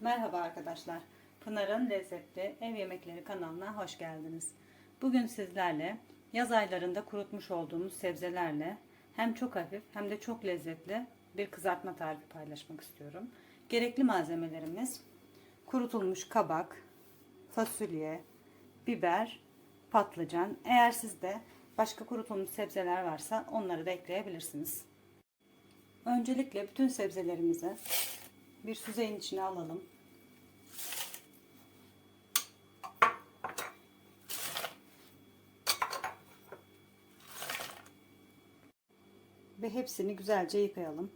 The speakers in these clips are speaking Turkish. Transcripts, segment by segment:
Merhaba arkadaşlar. Pınar'ın Lezzetli Ev Yemekleri kanalına hoş geldiniz. Bugün sizlerle yaz aylarında kurutmuş olduğumuz sebzelerle hem çok hafif hem de çok lezzetli bir kızartma tarifi paylaşmak istiyorum. Gerekli malzemelerimiz kurutulmuş kabak, fasulye, biber, patlıcan. Eğer sizde başka kurutulmuş sebzeler varsa onları da ekleyebilirsiniz. Öncelikle bütün sebzelerimizi bir süzeyin içine alalım. Ve hepsini güzelce yıkayalım.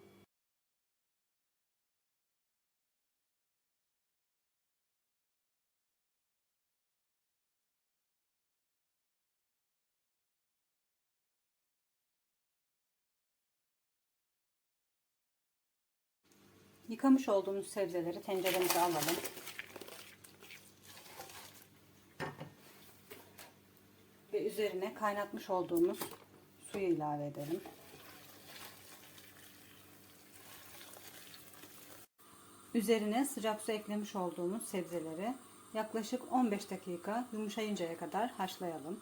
Yıkamış olduğumuz sebzeleri tenceremize alalım. Ve üzerine kaynatmış olduğumuz suyu ilave edelim. Üzerine sıcak su eklemiş olduğumuz sebzeleri yaklaşık 15 dakika yumuşayıncaya kadar haşlayalım.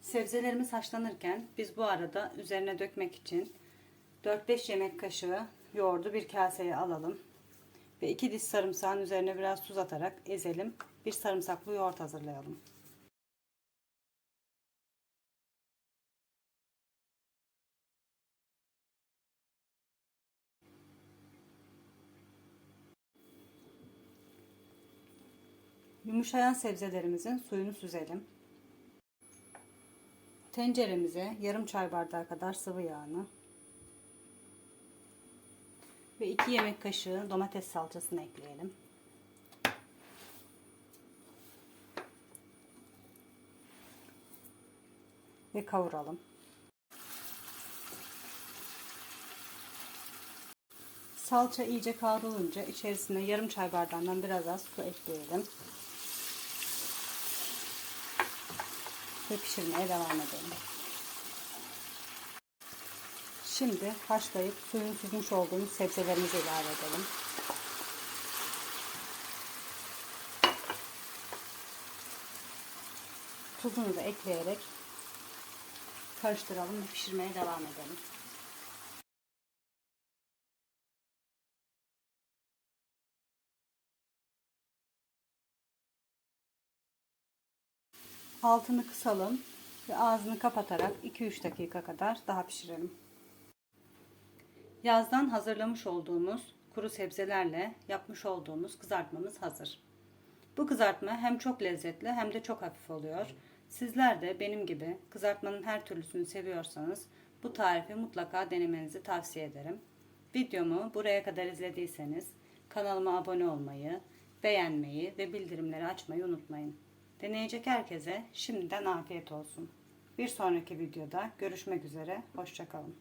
Sebzelerimiz haşlanırken biz bu arada üzerine dökmek için 4-5 yemek kaşığı yoğurdu bir kaseye alalım. Ve 2 diş sarımsağın üzerine biraz tuz atarak ezelim. Bir sarımsaklı yoğurt hazırlayalım. Yumuşayan sebzelerimizin suyunu süzelim. Tenceremize yarım çay bardağı kadar sıvı yağını ve 2 yemek kaşığı domates salçasını ekleyelim. Ve kavuralım. Salça iyice kavrulunca içerisine yarım çay bardağından biraz az su ekleyelim. Ve pişirmeye devam edelim. Şimdi haşlayıp suyunu süzmüş olduğumuz sebzelerimizi ilave edelim. Tuzunu da ekleyerek karıştıralım ve pişirmeye devam edelim. Altını kısalım ve ağzını kapatarak 2-3 dakika kadar daha pişirelim. Yazdan hazırlamış olduğumuz kuru sebzelerle yapmış olduğumuz kızartmamız hazır. Bu kızartma hem çok lezzetli hem de çok hafif oluyor. Sizler de benim gibi kızartmanın her türlüsünü seviyorsanız bu tarifi mutlaka denemenizi tavsiye ederim. Videomu buraya kadar izlediyseniz kanalıma abone olmayı, beğenmeyi ve bildirimleri açmayı unutmayın. Deneyecek herkese şimdiden afiyet olsun. Bir sonraki videoda görüşmek üzere. Hoşçakalın.